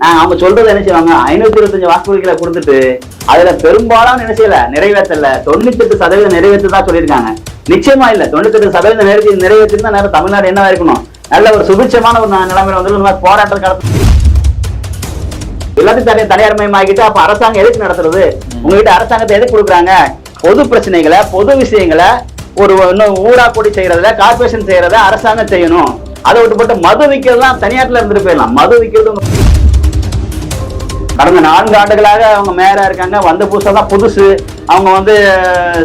நான் அவங்க சொல்றது என்ன செய்வாங்க? ஐநூத்தி இருபத்தஞ்சு வாக்குறுதிகளை கொடுத்துட்டு அதுல பெரும்பாலான என்ன செய்யல? நிறைவேற்றல. தொண்ணூத்தி எட்டு சதவீதம் நிறைவேற்றி தான் சொல்லியிருக்காங்க. நிச்சயமா இல்ல. தொண்ணூத்தி எட்டு சதவீதம் நிறைவேற்றி நிறைவேற்றி தான் நேரம் தமிழ்நாடு என்ன இருக்கணும் நல்ல ஒரு சுபிட்சமான ஒரு நிலைமையில வந்து இந்த மாதிரி போராட்டம் காலத்து எல்லாத்தையும் தனியார் தனியார் மயமாக்கிட்டு அப்ப அரசாங்கம் எதுக்கு நடத்துறது? உங்ககிட்ட அரசாங்கத்தை எதுக்கு கொடுக்குறாங்க? பொது பிரச்சனைகளை பொது விஷயங்களை ஒரு இன்னும் ஊரா கூடி செய்யறதுல கார்பரேஷன் செய்யறத அரசாங்கம் செய்யணும். அதை விட்டு போட்டு மது விற்கிறதுலாம் தனியார்ல இருந்துட்டு போயிடலாம். மது விற்கிறது கடந்த நான்கு ஆண்டுகளாக அவங்க மேயரா இருக்காங்க. வந்த புதுசா தான் புதுசு. அவங்க வந்து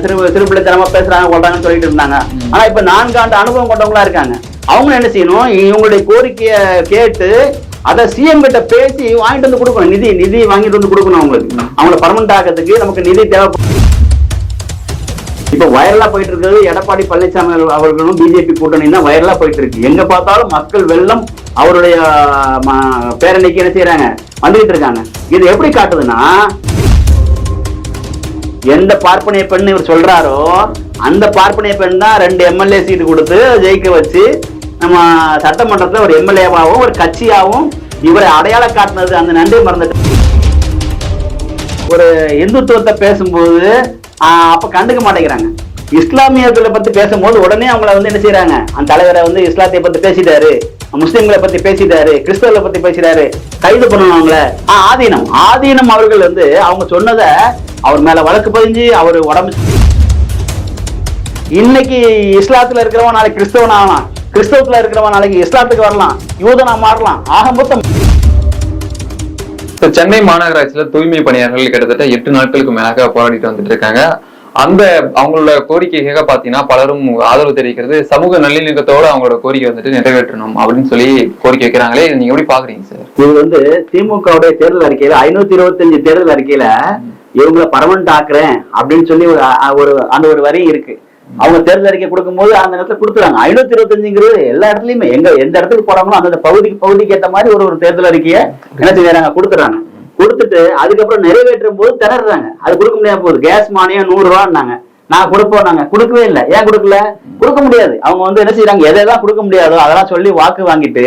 சிறு சிறுபிள்ளைத்தனமா பேசுறாங்க கொள்றாங்கன்னு சொல்லிட்டு இருந்தாங்க. ஆனா இப்ப நான்கு ஆண்டு அனுபவம் கொண்டவங்களா இருக்காங்க. அவங்க என்ன செய்யணும்? இவங்களுடைய கோரிக்கையை கேட்டு அதை சிஎம் கிட்ட பேசி வாங்கிட்டு வந்து கொடுக்கணும். நிதி நிதி வாங்கிட்டு வந்து கொடுக்கணும் அவங்களுக்கு. அவங்கள பர்மனண்ட் ஆகிறதுக்கு நமக்கு நிதி தேவைப்படும் இப்ப வைரலா போயிட்டு இருக்கிறது எடப்பாடி பழனிசாமி அவர்களும் பிஜேபி கூட்டணி தான் வைரலா போயிட்டு இருக்கு. எங்க பார்த்தாலும் மக்கள் வெள்ளம் அவருடைய ம- பேரணிக்கு என்ன செய்யறாங்க வந்துகிட்டு இருக்காங்க. இது எப்படி காட்டுதுன்னா எந்த பார்ப்பனைய பெண் இவர் சொல்றாரோ அந்த பார்ப்பனைய பெண் தான் ரெண்டு எம்எல்ஏ சீட்டு கொடுத்து ஜெயிக்க வச்சு நம்ம சட்டமன்றத்தில் ஒரு எம்எல்ஏவாகவும் ஒரு கட்சியாகவும் இவரை அடையாள காட்டினது அந்த நன்றி மறந்துட்டு. ஒரு இந்துத்துவத்தை பேசும்போது அப்ப கண்டுக்க மாட்டேங்கிறாங்க. இஸ்லாமியர்களை பத்தி பேசும்போது உடனே அவங்கள வந்து என்ன செய்யறாங்க அந்த தலைவரை வந்து இஸ்லாத்தை பத்தி பேசிட்டாரு. முஸ்லீம்களை பத்தி பேசிட்டாரு கிறிஸ்தவர்களை பத்தி பேசிட்டாரு கைது பண்ணணும் அவங்கள. ஆஹ், ஆதீனம். ஆதீனம் அவர்கள் வந்து அவங்க சொன்னதை அவர் மேல வழக்கு பதிஞ்சு அவர் உடம்பு இன்னைக்கு இஸ்லாத்துல இருக்கிறவன் நாளைக்கு கிறிஸ்தவன் ஆகலாம் கிறிஸ்தவத்துல இருக்கிறவன் நாளைக்கு இஸ்லாத்துக்கு வரலாம். யூதனா மாறலாம். ஆக மொத்தம் இப்ப சென்னை மாநகராட்சியில தூய்மை பணியாளர்கள் கிட்டத்தட்ட எட்டு நாட்களுக்கு மேலாக போராடிட்டு வந்துட்டு இருக்காங்க. அந்த அவங்களோட கோரிக்கைக்காக பாத்தீங்கன்னா பலரும் ஆதரவு தெரிவிக்கிறது சமூக நல்லிணக்கத்தோட அவங்களோட கோரிக்கை வந்துட்டு நிறைவேற்றணும் அப்படின்னு சொல்லி கோரிக்கை வைக்கிறாங்களே. நீங்க எப்படி பாக்குறீங்க சார்? இது வந்து திமுகவுடைய தேர்தல் அறிக்கையில ஐநூத்தி இருபத்தஞ்சு தேர்தல் அறிக்கையில இவங்கள பர்மனண்ட் ஆக்குறேன் அப்படின்னு சொல்லி ஒரு ஒரு அந்த ஒரு வரி இருக்கு. அவங்க தேர்தல் அறிக்கை கொடுக்கும்போது அந்த இடத்துல கொடுத்துறாங்க. ஐநூத்தி இருபத்தஞ்சுங்கிறது எல்லா இடத்துலயுமே எங்க எந்த இடத்துக்கு போறாங்களோ அந்த பகுதிக்கு பகுதிக்கு ஏற்ற மாதிரி ஒரு ஒரு தேர்தல் அறிக்கையை என்ன செய்யறாங்க? கொடுத்துறாங்க. கொடுத்துட்டு அதுக்கப்புறம் நிறைவேற்றும் போது திணறாங்க அது கொடுக்க முடியாது போகுது. கேஸ் மானியம் நூறு ரூபான்னாங்க நான் கொடுப்போம் நாங்க. கொடுக்கவே இல்லை. ஏன் கொடுக்கல? கொடுக்க முடியாது. அவங்க வந்து என்ன செய்யறாங்க எதெல்லாம் கொடுக்க முடியாதோ அதெல்லாம் சொல்லி வாக்கு வாங்கிட்டு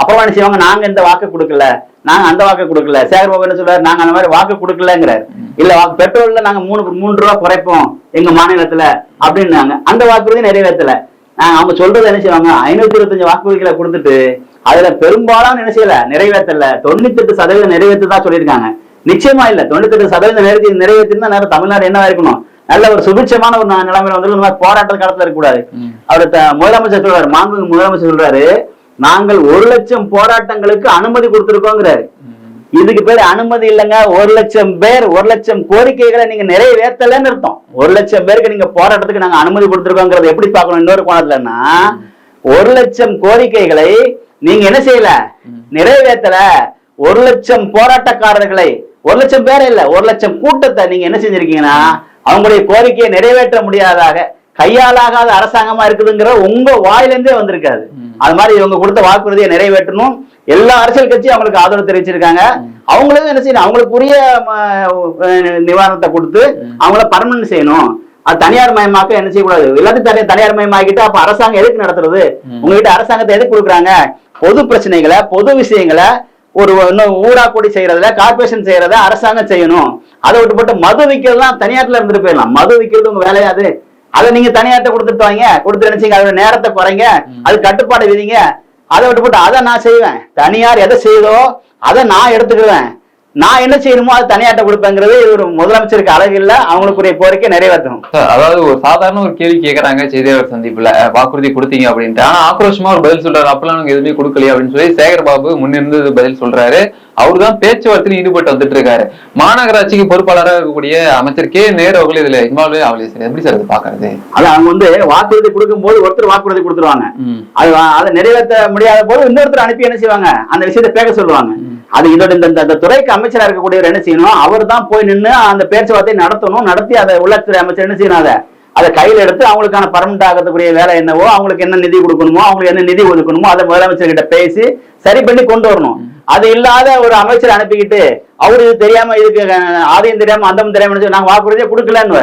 அப்புறம் என்ன செய்வாங்க? நாங்க இந்த வாக்கு கொடுக்கல. நாங்க அந்த வாக்கு கொடுக்கல. சேகர் பாபு என்ன சொல்றாரு? நாங்க அந்த மாதிரி வாக்கு கொடுக்கலங்கிறாரு. இல்ல வாக்கு பெட்ரோல்ல நாங்க மூணு மூன்று ரூபா குறைப்போம் எங்க மாநிலத்துல அப்படின்னாங்க. அந்த வாக்குறுதி நிறைவேற்றல. ஆஹ் அவங்க சொல்றது என்ன செய்வாங்க? ஐநூத்தி இருபத்தஞ்சு வாக்குறுதிகளை கொடுத்துட்டு அதுல பெரும்பாலான என்ன செய்யல? நிறைவேற்றல. தொண்ணூத்தி எட்டு சதவீதம் நிறைவேற்றி தான் சொல்லியிருக்காங்க. நிச்சயமா இல்ல. தொண்ணூத்தி எட்டு சதவீதம் நிறைவேற்றி நிறைவேற்றிருந்தா நேரம் தமிழ்நாடு என்ன இருக்கணும்? நல்ல ஒரு சுபிட்சமான ஒரு நிலைமையில வந்து இந்த மாதிரி போராட்ட காலத்துல இருக்கக்கூடாது. அவர் முதலமைச்சர் சொல்றாரு. மாண்பு முதலமைச்சர் சொல்றாரு. நாங்கள் ஒரு லட்சம் போராட்டங்களுக்கு அனுமதி கொடுத்திருக்கோங்கிறாரு. இதுக்கு பேர் அனுமதி இல்லைங்க. ஒரு லட்சம் பேர் ஒரு லட்சம் கோரிக்கைகளை நீங்க நிறைவேற்றலன்னு அர்த்தம் ஒரு லட்சம் பேருக்கு நீங்க போராட்டத்துக்கு நாங்க அனுமதி கொடுத்திருக்கோங்கிறத எப்படி பார்க்கணும் இன்னொரு கோணத்துலன்னா ஒரு லட்சம் கோரிக்கைகளை நீங்க என்ன செய்யல? நிறைவேற்றல. ஒரு லட்சம் போராட்டக்காரர்களை ஒரு லட்சம் பேர் இல்ல ஒரு லட்சம் கூட்டத்தை நீங்க என்ன செஞ்சிருக்கீங்கன்னா அவங்களுடைய கோரிக்கையை நிறைவேற்ற முடியாதாக கையாலாகாத அரசாங்கமா இருக்குதுங்கிற உங்க வாயிலிருந்தே வந்திருக்காது. அது மாதிரி இவங்க கொடுத்த வாக்குறுதியை நிறைவேற்றணும். எல்லா அரசியல் கட்சியும் அவங்களுக்கு ஆதரவு தெரிவிச்சிருக்காங்க. அவங்களும் என்ன செய்யணும்? அவங்களுக்கு அஹ், நிவாரணத்தை கொடுத்து அவங்கள பர்மனன்ட் செய்யணும். அது தனியார் மயமாக்க என்ன செய்யக்கூடாது? எல்லாத்தையும் தனியார் தனியார் மயமாக்கிட்டு அப்ப அரசாங்கம் எதுக்கு நடத்துறது? உங்ககிட்ட அரசாங்கத்தை எதுக்கு கொடுக்குறாங்க? பொது பிரச்சனைகளை பொது விஷயங்களை ஒரு இன்னும் ஊரா கூடி செய்யறதுல கார்பரேஷன் செய்யறத அரசாங்கம் செய்யணும். அதை விட்டு போட்டு மது விற்கிறதுலாம் தனியார்ல இருந்துட்டு போயிடலாம். மது விற்கிறது உங்க வேலையாது அதை. நீங்க தனியார்ட்ட கொடுத்துட்டு வாங்க. கொடுத்து நினைச்சீங்க அதோட நேரத்தை குறைங்க. அது கட்டுப்பாடு விதிங்க. அதை விட்டு போட்டு அதை நான் செய்வேன். தனியார் எதை செய்தோ அதை நான் எடுத்துக்குவேன் நான் என்ன செய்யணுமோ அது தனியார்ட்ட கொடுப்பேங்கிறது இது ஒரு முதலமைச்சருக்கு அழகு இல்ல அவங்களுக்குரிய கோரிக்கை நிறைவேற்றணும். அதாவது ஒரு சாதாரண ஒரு கேள்வி கேக்குறாங்க செய்தியாளர் சந்திப்புல வாக்குறுதி கொடுத்தீங்க அப்படின்ட்டு. ஆனா ஆக்ரோஷமா ஒரு பதில் சொல்றாரு. அப்பெல்லாம் எதுவுமே கொடுக்கலையே அப்படின்னு சொல்லி சேகர் பாபு முன்னிருந்து பதில் சொல்றாரு. அவர்தான் பேச்சுவார்த்தையில் ஈடுபட்டு வந்துட்டு இருக்காரு. மாநகராட்சிக்கு பொறுப்பாளராக இருக்கக்கூடிய அமைச்சர் கே நேரு அவர்கள் இதுல இன்வால்வ் ஆகலையே சார் எப்படி சார் அது பாக்குறது அது அவங்க வந்து வாக்குறுதி கொடுக்கும்போது ஒருத்தர் வாக்குறுதி கொடுத்துருவாங்க. அது அதை நிறைவேற்ற முடியாத போது இன்னொருத்தர் அனுப்பி என்ன செய்வாங்க? அந்த விஷயத்தை பேச சொல்லுவாங்க. அது இதோட இந்த இந்த- துறைக்கு அமைச்சரா இருக்கக்கூடியவர் என்ன செய்யணும்? அவர் தான் போய் நின்று அந்த பேச்சுவார்த்தை நடத்தணும் நடத்தி அதை உள்ளத்துறை அமைச்சர் என்ன செய்யணும்? அதை அதை கையில எடுத்து அவங்களுக்கான பர்மனண்ட் ஆகக்கூடிய வேலை என்னவோ அவங்களுக்கு என்ன நிதி கொடுக்கணுமோ அவங்களுக்கு என்ன நிதி ஒதுக்கணுமோ அதை முதலமைச்சர் கிட்ட பேசி சரி பண்ணி கொண்டு வரணும். அது இல்லாத ஒரு அமைச்சர் அனுப்பிக்கிட்டு அவரு இது தெரியாம இதுக்கு ஆதியம் தெரியாம அந்தம் தெரியாம நாங்க வாக்குறுதியை கொடுக்கலன்னு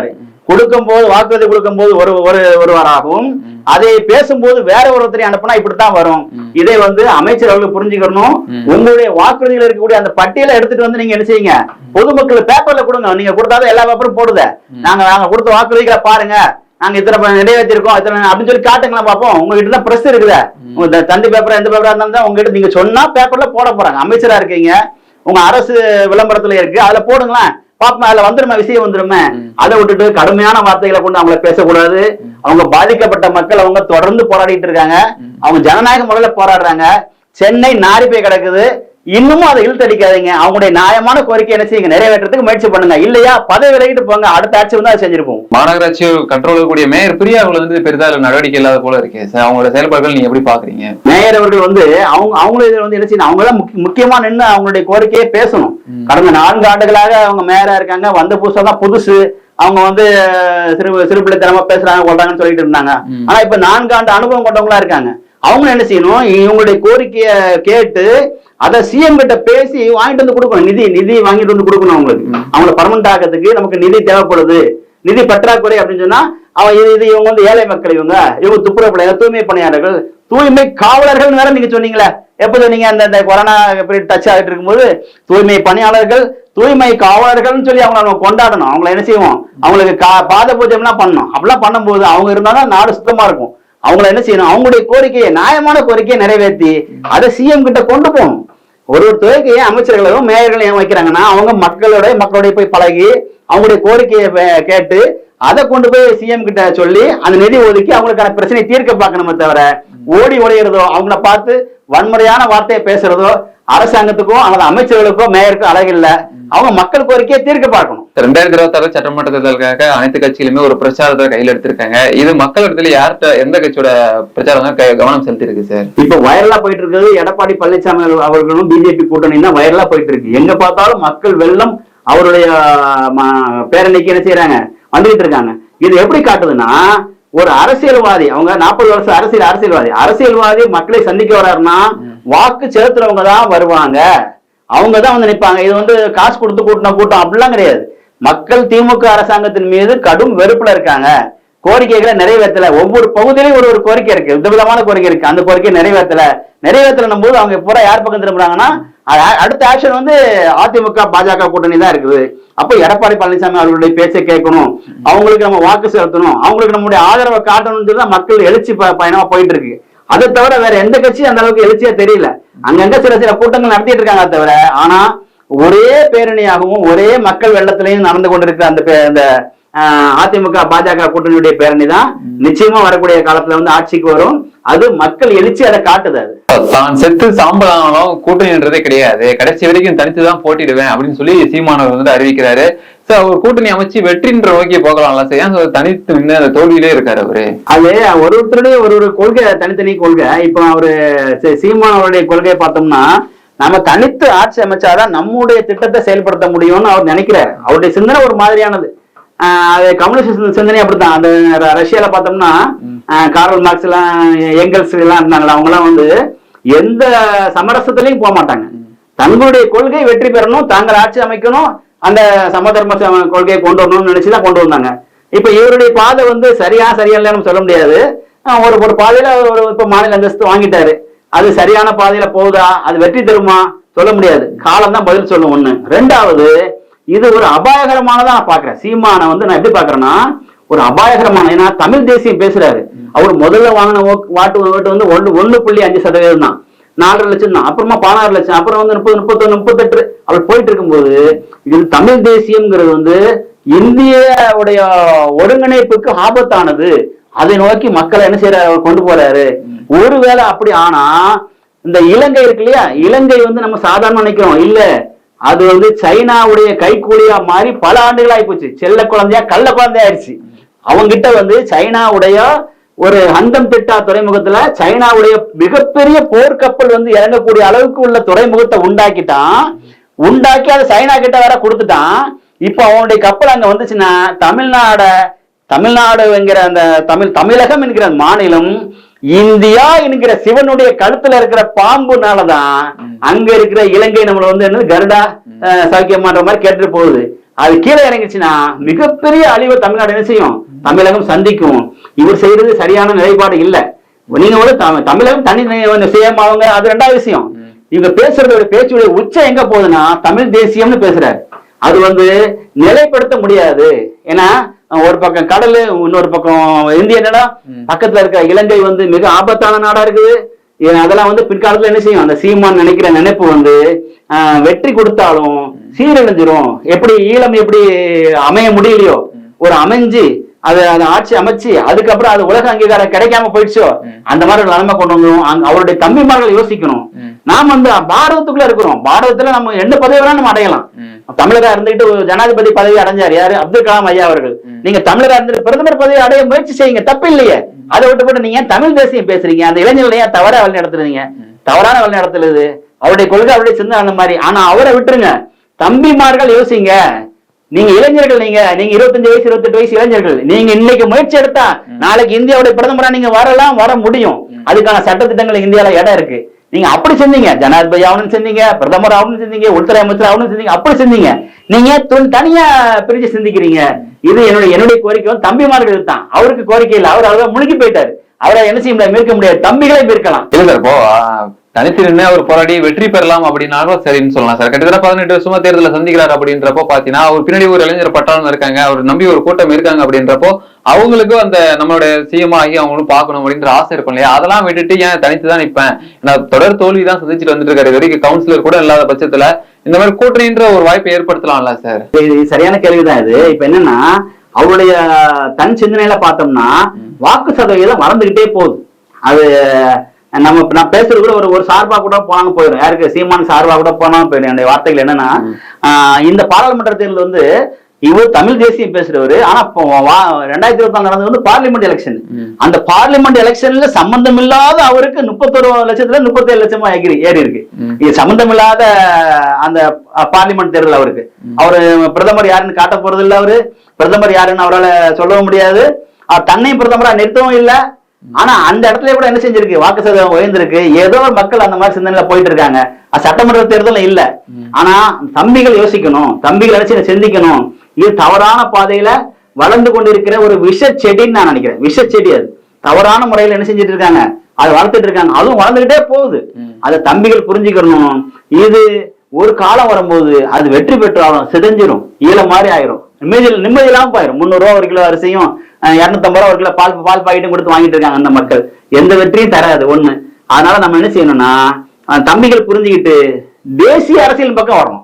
கொடுக்கும் போது வாக்குறுதி கொடுக்கும் போது ஒரு ஒரு ஒருவராகவும் அதை பேசும்போது வேற ஒருத்தரை அனுப்புனா இப்படித்தான் வரும். இதை வந்து அமைச்சர் அவர்கள் புரிஞ்சுக்கணும். உங்களுடைய வாக்குறுதிகள் இருக்கக்கூடிய அந்த பட்டியலை எடுத்துட்டு வந்து நீங்க என்ன செய்யுங்க? பொதுமக்கள் பேப்பர்ல கொடுங்க. நீங்க கொடுத்தாதான் எல்லா பேப்பரும் போடுத. நாங்க நாங்க கொடுத்த வாக்குறுதிகளை பாருங்க. நாங்க இத்தனை நிறைவேற்றிருக்கோம் இத்தனை அப்படின்னு சொல்லி காட்டுங்களா பாப்போம். உங்ககிட்ட தான் பிரஸ் இருக்குதே உங்க தந்தி பேப்பர் எந்த பேப்பரா இருந்தாலும் தான் உங்ககிட்ட நீங்க சொன்னா பேப்பர்ல போட போறாங்க. அமைச்சரா இருக்கீங்க. உங்க அரசு விளம்பரத்துல இருக்கு. அதுல போடுங்களேன். பாப்போம் அதுல வந்துருமே விஷயம் வந்துருமே. அதை விட்டுட்டு கடுமையான வார்த்தைகளை கொண்டு அவங்கள பேசக்கூடாது. அவங்க பாதிக்கப்பட்ட மக்கள் அவங்க தொடர்ந்து போராடிட்டு இருக்காங்க. அவங்க ஜனநாயக முறையில போராடுறாங்க. சென்னை நாரி போய் கிடக்குது. இன்னமும் அதை இழுத்தடிக்காதீங்க அவங்களுடைய நியாயமான கோரிக்கை என்ன செய்யுங்க? நிறைவேற்றத்துக்கு முயற்சி பண்ணுங்க. இல்லையா? பதவி விலகிட்டு போங்க. அடுத்த ஆட்சி வந்து அதை செஞ்சிருப்போம். மாநகராட்சி கண்ட்ரோல் கூடிய மேயர் பிரியா அவர்கள் வந்து பெரிதா நடவடிக்கை இல்லாத போல இருக்கு. அவங்களோட செயல்பாடுகள் நீங்க எப்படி பாக்குறீங்க? மேயர் அவர்கள் வந்து அவங்க அவங்களும் இதுல வந்து என்ன செய்யணும்? அவங்க தான் முக்கிய- முக்கியமா நின்று அவங்களுடைய கோரிக்கையை பேசணும். கடந்த நான்கு ஆண்டுகளாக அவங்க மேயரா இருக்காங்க. வந்த புதுசா தான் புதுசு. அவங்க வந்து சிறு சிறுபிள்ளைத்தனமா பேசுறாங்க கொள்றாங்கன்னு சொல்லிட்டு இருந்தாங்க. ஆனா இப்ப நான்கு ஆண்டு அனுபவம் கொண்டவங்களா இருக்காங்க. அவங்க என்ன செய்யணும்? இவங்களுடைய கோரிக்கையை கேட்டு அதை சிஎம் கிட்ட பேசி வாங்கிட்டு வந்து கொடுக்கணும். நிதி நிதி வாங்கிட்டு வந்து கொடுக்கணும் அவங்களுக்கு. அவங்கள பர்மனண்ட் ஆக்கிறதுக்கு நமக்கு நிதி தேவைப்படுது. நிதி பற்றாக்குறை அப்படின்னு சொன்னா அவன் இது இது இவங்க வந்து ஏழை மக்கள் இவங்க. இவங்க துப்புரவு பணியாளர் தூய்மை பணியாளர்கள். தூய்மை காவலர்கள் வேற நீங்க சொன்னீங்களே. எப்ப சொன்னீங்க அந்த இந்த கொரோனா பீரியட் டச் ஆகிட்டு இருக்கும்போது தூய்மை பணியாளர்கள் தூய்மை காவலர்கள்னு சொல்லி அவங்கள நம்ம கொண்டாடணும். அவங்கள என்ன செய்வோம்? அவங்களுக்கு கா- பாத பூஜைலாம் பண்ணணும். அப்படிலாம் பண்ணும்போது அவங்க இருந்தாதான் நாடு சுத்தமா இருக்கும். அவங்கள என்ன செய்யணும்? அவங்களுடைய கோரிக்கையை நியாயமான கோரிக்கையை நிறைவேற்றி அதை சிஎம் கிட்ட கொண்டு போகணும். ஒரு ஒரு துறைக்கு அமைச்சர்களும் மேயர்களும் ஏன் வைக்கிறாங்கன்னா அவங்க மக்களோட மக்களோட போய் பழகி அவங்களுடைய கோரிக்கையை கேட்டு அதை கொண்டு போய் சிஎம் கிட்ட சொல்லி அந்த நிதி ஒதுக்கி அவங்களுக்கான பிரச்சனையை தீர்க்க பார்க்கணுமே தவிர ஓடி ஒளியிறதோ அவங்கள பார்த்து வன்முறையான வார்த்தையை பேசுறதோ அரசாங்கத்துக்கோ அல்லது அமைச்சர்களுக்கோ மேயருக்கோ அழகில்லை. அவங்க மக்கள் கோரிக்கையை தீர்க்க பார்க்கணும். ரெண்டாயிரத்தி இருபத்தி ஆறு சட்டமன்ற தேர்தலுக்காக அனைத்து கட்சியிலுமே ஒரு பிரச்சாரத்தை கையில் எடுத்திருக்காங்க. இது மக்கள் இடத்துல யார்கிட்ட எந்த கட்சியோட பிரச்சாரம் கவனம் செலுத்தி இருக்கு சார் இப்ப வைரலா போயிட்டு இருக்கிறது எடப்பாடி பழனிசாமி அவர்கள்- அவர்களும் பிஜேபி கூட்டணி தான் வைரலா போயிட்டு இருக்கு. எங்க பார்த்தாலும் மக்கள் வெள்ளம் அவருடைய பேரணிக்கு என்ன செய்யறாங்க வந்துகிட்டு இருக்காங்க. இது எப்படி காட்டுதுன்னா ஒரு அரசியல்வாதி அவங்க நாற்பது வருஷம் அரசியல் அரசியல்வாதி. அரசியல்வாதி மக்களை சந்திக்க வர்றாருன்னா வாக்கு செலுத்துறவங்க தான் வருவாங்க. அவங்க தான் வந்து நிற்பாங்க இது வந்து காசு கொடுத்து கூட்டின கூட்டம் அப்படிலாம் கிடையாது. மக்கள் திமுக அரசாங்கத்தின் மீது கடும் வெறுப்புல இருக்காங்க. கோரிக்கைகளை நிறைவேற்றல. ஒவ்வொரு பகுதியிலையும் ஒரு ஒரு கோரிக்கை இருக்கு. விதவிதமான கோரிக்கை இருக்கு. அந்த கோரிக்கை நிறைவேற்றல. நிறைவேற்றலும் போது அவங்க பூரா யார் பக்கம் திரும்புறாங்கன்னா அடுத்த ஆக்ஷன் வந்து அதிமுக பாஜக கூட்டணி தான் இருக்குது. அப்போ எடப்பாடி பழனிசாமி அவர்களுடைய பேச்சை கேட்கணும். அவங்களுக்கு நம்ம வாக்கு செலுத்தணும். அவங்களுக்கு நம்முடைய ஆதரவை காட்டணும்னு சொல்லி தான் மக்கள் எழுச்சி ப- பயணமா போயிட்டு இருக்கு. அதை தவிர வேற எந்த கட்சியும் அந்த அளவுக்கு எழுச்சியா தெரியல. அங்கங்க சில சில கூட்டங்கள் நடத்திட்டு இருக்காங்க தவிர ஆனா ஒரே பேரணியாகவும் ஒரே மக்கள் வெள்ளத்திலையும் நடந்து கொண்டிருக்கிற அந்த அந்த அதிமுக பாஜக கூட்டணியுடைய பேரணி தான். நிச்சயமா வரக்கூடிய காலத்துல வந்து ஆட்சிக்கு வரும். அது மக்கள் எழுச்சி அதை காட்டுது அது. தான் செத்து சாம்பல் ஆனாலும் கூட்டணின்றதே கிடையாது. கடைசி வரைக்கும் தனித்து தான் போட்டிடுவேன் அப்படின்னு சொல்லி சீமானவர் வந்து அறிவிக்கிறாரு. சார் அவர் கூட்டணி அமைச்சு வெற்றின்ற நோக்கி போகலாம்ல. சார் ஏன் தனித்து நின்று அந்த தோல்வியிலே இருக்காரு அவரு? அது ஒரு ஒருத்தருடைய ஒரு ஒரு கொள்கை தனித்தனி கொள்கை. இப்போ அவரு சீ- சீமான் அவருடைய கொள்கையை பார்த்தோம்னா நம்ம தனித்து ஆட்சி அமைச்சாதான் நம்முடைய திட்டத்தை செயல்படுத்த முடியும்னு அவர் நினைக்கிறாரு. அவருடைய சிந்தனை ஒரு மாதிரியானது. அது கம்யூனிஸ்ட் சிந்தனை அப்படித்தான். அந்த ரஷ்யால பார்த்தோம்னா கார்ல் மார்க்ஸ் எல்லாம் எங்கல்ஸ் எல்லாம் இருந்தாங்களா அவங்க எல்லாம் வந்து எந்த சமரசத்திலையும் போக மாட்டாங்க. தங்களுடைய கொள்கை வெற்றி பெறணும் தாங்கள் ஆட்சி அமைக்கணும் அந்த சமதர்ம சம- கொள்கையை கொண்டு வரணும்னு நினைச்சுதான் கொண்டு வந்தாங்க. இப்ப இவருடைய பாதை வந்து சரியா சரியா இல்லைன்னு சொல்ல முடியாது. ஒரு ஒரு பாதையில ஒரு இப்ப மாநில அந்தஸ்து வாங்கிட்டாரு. அது சரியான பாதையில போகுதா? அது வெற்றி தருமா? சொல்ல முடியாது. காலம் தான் பதில் சொல்லும் ஒண்ணு. ரெண்டாவது இது ஒரு அபாயகரமானதா நான் பாக்குறேன் சீமானை வந்து நான் எப்படி பாக்குறேன்னா ஒரு அபாயகரமான ஏன்னா தமிழ் தேசியம் பேசுறாரு. அவர் முதல்ல வாங்கின வாட்டு ஓட்டு வந்து ஒன்று ஒன்று புள்ளி அஞ்சு சதவீதம் தான். நாலரை லட்சம் தான். அப்புறமா பதினாறு லட்சம் அப்புறம் வந்து முப்பது முப்பத்தொன்னு முப்பத்தெட்டு. அவர் போயிட்டு இருக்கும்போது இது தமிழ் தேசியம்ங்கிறது வந்து இந்திய உடைய ஒருங்கிணைப்புக்கு ஆபத்தானது. அதை நோக்கி மக்களை என்ன செய்யற கொண்டு போறாரு. ஒருவேளை அப்படி ஆனா இந்த இலங்கை இருக்கு இல்லையா? இலங்கை வந்து நம்ம சாதாரண நினைக்கிறோம். இல்ல அது வந்து சைனாவுடைய கைக்கூலியா மாறி பல ஆண்டுகள் ஆயிப்போச்சு செல்ல குழந்தையா கள்ள குழந்தையா ஆயிடுச்சு. அவங்கிட்ட வந்து சைனாவுடைய ஒரு ஹந்தம் திட்டா துறைமுகத்துல சைனாவுடைய மிகப்பெரிய போர்க்கப்பல் வந்து இறங்கக்கூடிய அளவுக்கு உள்ள துறைமுகத்தை உண்டாக்கிட்டான் உண்டாக்கி அதை சைனா கிட்ட வேற கொடுத்துட்டான் இப்போ அவனுடைய கப்பல் அங்க வந்துச்சுன்னா தமிழ்நாட தமிழ்நாடு என்கிற அந்த தமிழ் தமிழகம் என்கிற மாநிலம் இந்தியா என்கிற சிவனுடைய கழுத்துல இருக்கிற பாம்புனாலதான் அங்க இருக்கிற இலங்கை நம்மள வந்து என்னது கருடா சௌக்கியமான்ற மாதிரி கேட்டு போகுது. அது கீழே இறங்கிச்சுன்னா மிகப்பெரிய அழிவை தமிழ்நாடு என்ன செய்யும்? தமிழகம் சந்திக்கும். இவர் செய்யறது சரியான நிலைப்பாடு இல்ல. நீங்க வந்து தமி- தமிழகம் தனி சுயம் அவங்க அது ரெண்டாவது விஷயம். இவங்க பேசுறதோட பேச்சுடைய உச்சம் எங்க போகுதுன்னா தமிழ் தேசியம்னு பேசுறாரு. அது வந்து நிலைப்படுத்த முடியாது. ஏன்னா ஒரு பக்கம் கடல் இன்னொரு பக்கம் இந்திய நிலம் பக்கத்துல இருக்க இலங்கை வந்து மிக ஆபத்தான நாடா இருக்குது. அதெல்லாம் வந்து பிற்காலத்துல என்ன செய்யும்? அந்த சீமான் நினைக்கிற நினைப்பு வந்து வெற்றி கொடுத்தாலும் சீரழிஞ்சிரும். எப்படி ஈழம் எப்படி அமைய முடியலையோ ஒரு அமைஞ்சு அது அதை ஆட்சி அமைச்சு அதுக்கப்புறம் அது உலக அங்கீகாரம் கிடைக்காம போயிடுச்சோ? அந்த மாதிரி ஒரு நிலைமை கொண்டு வந்துரும். அங்க- அவருடைய தம்பிமார்கள் யோசிக்கணும். நாம வந்து பாரதத்துக்குள்ள இருக்கிறோம். பாரதத்துல நம்ம எந்த பதவி வேணாலும் நம்ம அடையலாம். தமிழரா இருந்துகிட்டு ஜனாதிபதி பதவி அடைஞ்சார் யாரு? அப்துல் கலாம் ஐயா அவர்கள். நீங்க தமிழரா இருந்துட்டு பிரதமர் பதவி அடைய முயற்சி செய்யுங்க. தப்பு இல்லையே. அதை விட்டு போட்டு நீங்க தமிழ் தேசியம் பேசுறீங்க? அந்த இளைஞர்களை ஏன் தவறா வழி நடத்துறீங்க? தவறான வழி நடத்துறது அவருடைய கொள்கை அவருடைய சிந்தனை அந்த மாதிரி. ஆனா அவரை விட்டுருங்க. தம்பிமார்கள் யோசிங்க. நீங்க இளைஞர்கள் நீங்க நீங்க இருபத்தஞ்சு வயசு இருபத்தெட்டு வயசு இளைஞர்கள். நீங்க இன்னைக்கு முயற்சி எடுத்தா நாளைக்கு இந்தியாவுடைய பிரதமரா நீங்க வரலாம் வர முடியும். அதுக்கான சட்டத்திட்டங்கள் இந்தியால இடம் இருக்கு. நீங்க அப்படி செஞ்சீங்க. ஜனாதிபதி ஆகணும்னு செஞ்சீங்க பிரதமர் ஆகணும்னு செஞ்சீங்க உள்துறை அமைச்சர் ஆகணும்னு செஞ்சீங்க அப்படி செஞ்சீங்க. நீங்க தனியா பிரிச்சு சிந்திக்கிறீங்க. இது என்னுடைய என்னுடைய கோரிக்கை தம்பிமார்கள் தான் அவருக்கு கோரிக்கை இல்லை. அவர் அவரை முழுகி போயிட்டாரு. அவரை என்ன செய்ய முடியாது மீட்க முடியாது. தம்பிகளை மீட்கலாம். இல்ல இப்போ தனித்து நின்று அவர் போராடி வெற்றி பெறலாம் அப்படின்னாலும் சரின்னு சொல்லலாம் சார். கிட்டத்தட்ட பதினெட்டு வருஷமா தேர்தலை சந்திக்கிறார் அப்படின்றப்போ பாத்தீங்கன்னா அவர் பின்னாடி ஒரு இளைஞர் பட்டாளம் இருக்காங்க அவர் நம்பி ஒரு கூட்டம் இருக்காங்க அப்படின்றப்போ அவங்களுக்கும் அந்த நம்மளோட சிஎம் ஆகி அவங்களும் பார்க்கணும் அப்படின்ற ஆசை இருக்கும் இல்லையா? அதெல்லாம் விட்டுட்டு ஏன் தனித்து தான் நிப்பேன்? நான் தொடர் தோல்வி தான் சந்திச்சுட்டு வந்துட்டு இருக்காரு. இது வரைக்கும் கவுன்சிலர் கூட இல்லாத பட்சத்துல இந்த மாதிரி கூட்டணின்ற ஒரு வாய்ப்பை ஏற்படுத்தலாம்ல சார்? இது சரியான கேள்விதான் இது. இப்ப என்னன்னா அவருடைய தன் சிந்தனையில பார்த்தோம்னா வாக்கு சதவீதம் வளர்ந்துகிட்டே போகுது. அது நம்ம நான் பேசுறது கூட ஒரு ஒரு சார்பா கூட போனாலும் போயிடும். யாருக்கு? சீமான் சார்பா கூட போனாலும் போயிடும். என்னுடைய வார்த்தைகள் என்னன்னா இந்த பாராளுமன்ற தேர்தல் வந்து இவர் தமிழ் தேசியம் பேசுறவரு. ஆனா ரெண்டாயிரத்தி இருபத்தி நாலு நடந்தது வந்து பார்லிமெண்ட் எலெக்ஷன் அந்த பார்லிமெண்ட் எலெக்ஷன்ல சம்பந்தம் இல்லாத அவருக்கு முப்பத்தொரு லட்சத்துல முப்பத்தேழு லட்சமா ஏறி ஏறி இருக்கு இது சம்பந்தம் இல்லாத அந்த பார்லிமெண்ட் தேர்தல் அவருக்கு. அவரு பிரதமர் யாருன்னு காட்ட போறது இல்ல அவரு. பிரதமர் யாருன்னு அவரால சொல்லவும் முடியாது. அவர் தன்னையும் பிரதமரா நிறுத்தவும் இல்ல. ஆனா அந்த இடத்துல கூட என்ன செஞ்சிருக்கு? வாக்கு சதவீதம் உயர்ந்திருக்கு. ஏதோ ஒரு மக்கள் அந்த மாதிரி சிந்தனையில போயிட்டு இருக்காங்க அது சட்டமன்ற தேர்தல் இல்ல. ஆனா தம்பிகள் யோசிக்கணும். தம்பிகள் நினைச்சு சிந்திக்கணும். இது தவறான பாதையில வளர்ந்து கொண்டிருக்கிற ஒரு விஷ செடின்னு நான் நினைக்கிறேன். விஷ செடி அது. தவறான முறையில என்ன செஞ்சுட்டு இருக்காங்க அதை வளர்த்துட்டு இருக்காங்க. அதுவும் வளர்ந்துகிட்டே போகுது. அதை தம்பிகள் புரிஞ்சுக்கணும். இது ஒரு காலம் வரும்போது அது வெற்றி பெற்றாலும் சிதைஞ்சிரும். ஈழ மாதிரி ஆயிரும். நிம்மதி நிம்மதி இல்லாம போயிரும். முந்நூறு ரூபா ஒரு கிலோ அரிசியும் இரநூத்தம்பது ரூபா ஒரு கிலோ பால் பால் பாக்கெட்டும் கொடுத்து வாங்கிட்டு இருக்காங்க அந்த மக்கள். எந்த வெற்றியும் தராது ஒண்ணு. அதனால நம்ம என்ன செய்யணும்னா தம்பிகள் புரிஞ்சுக்கிட்டு தேசிய அரசியல் பக்கம் வரணும்.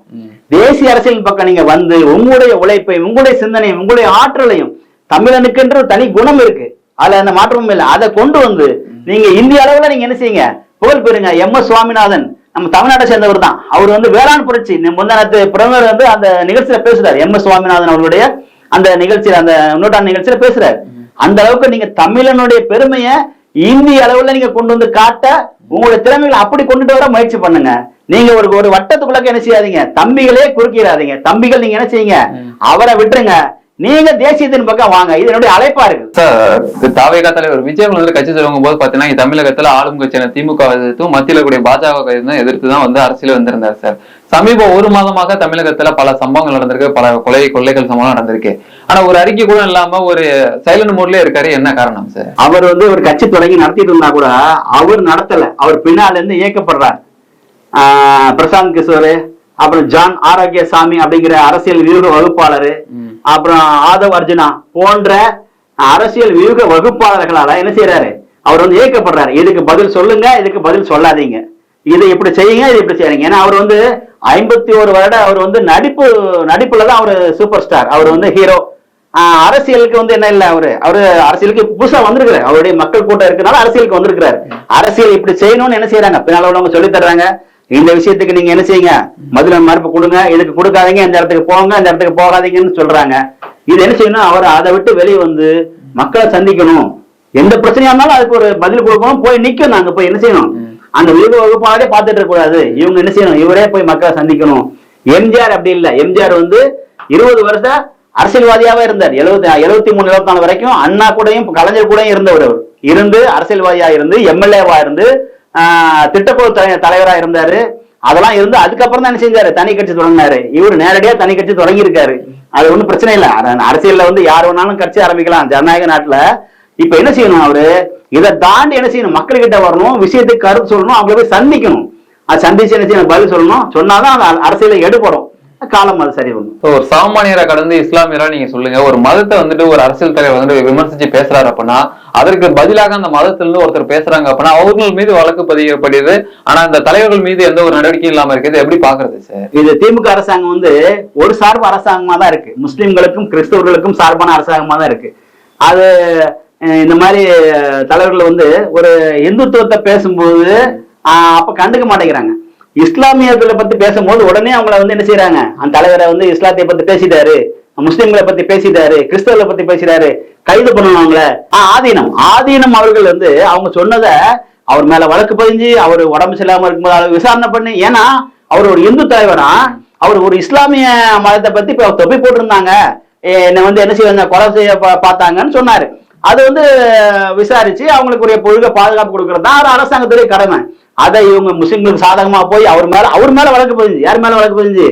தேசிய அரசியல் பக்கம் நீங்க வந்து உங்களுடைய உழைப்பை உங்களுடைய சிந்தனையும் உங்களுடைய ஆற்றலையும் தமிழனுக்குன்ற தனி குணம் இருக்கு. அதுல அந்த மாற்றமும் இல்லை. அதை கொண்டு வந்து நீங்க இந்திய அளவுல நீங்க என்ன செய்யுங்க? புகழ் பெறுங்க. எம் எஸ் சுவாமிநாதன் நம்ம தமிழ்நாட்டை சேர்ந்தவர் தான். அவர் வந்து வேளாண் புரட்சி. முந்தானத்து பிரதமர் வந்து அந்த நிகழ்ச்சியில பேசுறாரு. எம். எஸ். சுவாமிநாதன் அவர்களுடைய அந்த நிகழ்ச்சியில அந்த நூற்றாண்டு நிகழ்ச்சியில பேசுறாரு. அந்த அளவுக்கு நீங்க தமிழனுடைய பெருமையை இந்திய அளவுல நீங்க கொண்டு வந்து காட்ட உங்களுடைய திறமைகளை அப்படி கொண்டுட்டு வர முயற்சி பண்ணுங்க. நீங்க ஒரு ஒரு வட்டத்துக்குள்ள என்ன செய்யாதீங்க. தம்பிகளே குறுக்கிடாதீங்க. தம்பிகள் நீங்க என்ன செய்யுங்க? அவரை விட்டுருங்க. நீங்க தேசியத்தின் பக்கம் வாங்க. இது என்னுடைய அழைப்பா இருக்கு சார் தாவேகா தலைவர். விஜய் வந்து கட்சி தொடங்கும் போது பாத்தீங்கன்னா தமிழகத்துல ஆளும் கட்சியான திமுக எதிர்த்தும் மத்தியில கூடிய பாஜக எதிர்த்து தான் வந்து அரசியல் வந்திருந்தார் சார் சமீப ஒரு மாதமாக தமிழகத்துல பல சம்பவங்கள் நடந்திருக்கு. பல கொலை கொள்ளைகள் சம்பவம் நடந்திருக்கு. ஆனா ஒரு அறிக்கை கூட இல்லாம ஒரு சைலண்ட் மோட்லயே இருக்காரு. என்ன காரணம் சார் அவர் வந்து ஒரு கட்சி தொடங்கி நடத்திட்டு இருந்தா கூட அவர் நடத்தல. அவர் பின்னால இருந்து இயக்கப்படுறார். ஆஹ் பிரசாந்த் கிஷோர் அப்புறம் ஜான் ஆரோக்கியசாமி அப்படிங்கிற அரசியல் வியூக வகுப்பாளர். அப்புறம் ஆதவ் அர்ஜுனா போன்ற அரசியல் வியூக வகுப்பாளர்களால என்ன செய்யறாரு அவர் வந்து இயக்கப்படுறாரு இதுக்கு பதில் சொல்லுங்க இதுக்கு பதில் சொல்லாதீங்க. இதை இப்படி செய்யுங்க இது இப்படி செய்யுங்க ஏன்னா அவர் வந்து ஐம்பத்தி ஒரு வருட அவர் வந்து நடிப்பு நடிப்புல தான் அவர் சூப்பர் ஸ்டார் அவர் வந்து ஹீரோ அரசியலுக்கு வந்து என்ன இல்ல அவரு? அவரு அரசியலுக்கு புதுசா வந்திருக்கிறார். அவருடைய மக்கள் கூட்டம் இருக்கனால அரசியலுக்கு வந்திருக்கிறார். அரசியல் இப்படி செய்யணும்னு என்ன செய்யறாங்க பின்னால உள்ளவங்க சொல்லி தர்றாங்க. இந்த விஷயத்துக்கு நீங்க என்ன செய்யுங்க? மதுரை மறுப்பு கொடுங்க. இதுக்கு கொடுக்காதீங்க. இந்த இடத்துக்கு போங்க. இந்த இடத்துக்கு போகாதீங்கன்னு சொல்றாங்க. இது என்ன செய்யணும் அவர் அதை விட்டு வெளியே வந்து மக்களை சந்திக்கணும். எந்த பிரச்சனையா இருந்தாலும் அதுக்கு ஒரு பதில் கொடுக்கணும். போய் நிக்கணும். அங்க போய் என்ன செய்யணும்? அந்த விருது வகுப்பாளரே பார்த்துட்டு இருக்கக்கூடாது இவங்க என்ன செய்யணும்? இவரே போய் மக்களை சந்திக்கணும். எம்ஜிஆர் அப்படி இல்ல. எம்ஜிஆர் வந்து இருபது வருஷம் அரசியல்வாதியாவே இருந்தார். எழுபத்தி எழுபத்தி மூணு எழுபத்தி நாலு வரைக்கும் அண்ணா கூடயும் கலைஞர் கூடயும் இருந்தவர் இருந்து அரசியல்வாதியா இருந்து எம்எல்ஏவா இருந்து திட்டக்குழு தலை- இருந்தாரு. அதெல்லாம் இருந்து அதுக்கப்புறம் தான் என்ன செஞ்சாரு? தனி கட்சி தொடங்கினாரு. இவர் நேரடியா தனி கட்சி தொடங்கி இருக்காரு அது ஒண்ணும் பிரச்சனை இல்லை. அரசியல்ல வந்து யார் வேணாலும் கட்சி ஆரம்பிக்கலாம். ஜனநாயக நாட்டுல. இப்ப என்ன செய்யணும் அவரு? இதை தாண்டி என்ன செய்யணும்? மக்கள்கிட்ட வரணும். விஷயத்துக்கு கருத்து சொல்லணும். அவங்கள போய் சந்திக்கணும். அது சந்திச்சு என்ன செய்யணும்? பதில் சொல்லணும். சொன்னாதான் அந்த அரசியல எடுபடும் காலம் அது சரி ஒரு சாமானியரை கடந்து இஸ்லாமியரா நீங்க சொல்லுங்க. ஒரு மதத்தை வந்துட்டு ஒரு அரசியல் தலைவர் வந்துட்டு விமர்சிச்சு பேசுறாரு அப்படின்னா அதற்கு பதிலாக அந்த மதத்துல இருந்து ஒருத்தர் பேசுறாங்க அப்படின்னா அவர்கள் மீது வழக்கு பதியப்படுது ஆனா அந்த தலைவர்கள் மீது எந்த ஒரு நடவடிக்கையும் இல்லாம இருக்குது. எப்படி பாக்குறது சார்? இது திமுக அரசாங்கம் வந்து ஒரு சார்பு அரசாங்கமா தான் இருக்கு. முஸ்லிம்களுக்கும் கிறிஸ்தவர்களுக்கும் சார்பான அரசாங்கமா தான் இருக்கு. அது இந்த மாதிரி தலைவர்கள் வந்து ஒரு இந்துத்துவத்தை பேசும்போது அப்ப கண்டுக்க மாட்டேங்கிறாங்க. இஸ்லாமியர்களை பத்தி பேசும்போது உடனே அவங்கள வந்து என்ன செய்யறாங்க அந்த தலைவரை வந்து இஸ்லாத்தை பத்தி பேசிட்டாரு. முஸ்லிம்களை பத்தி பேசிட்டாரு. கிறிஸ்தவர்களை பத்தி பேசிட்டாரு. கைது பண்ணுவாங்கள ஆதீனம். ஆதீனம் அவர்கள் வந்து அவங்க சொன்னதை அவர் மேல வழக்கு பதிஞ்சு அவர் உடம்பு சரியில்லாம இருக்கும்போது விசாரணை பண்ணி ஏன்னா அவர் ஒரு இந்து தலைவரா அவர் ஒரு இஸ்லாமிய மதத்தை பத்தி இப்ப தொப்பி போட்டிருந்தாங்க. என்னை வந்து என்ன செய்வாங்க? கொலை செய்ய பார்த்தாங்கன்னு சொன்னாரு. அது வந்து விசாரிச்சு அவங்களுக்குரிய பொழுக பாதுகாப்பு கொடுக்கறது தான். அது அரசாங்கத்துடைய கடமை. அதை இவங்க முஸ்லிம்களுக்கு சாதகமா போய் அவர் மேல அவர் மேல வழக்கு பதிஞ்சு. யார் மேல வழக்கு பதிஞ்சு?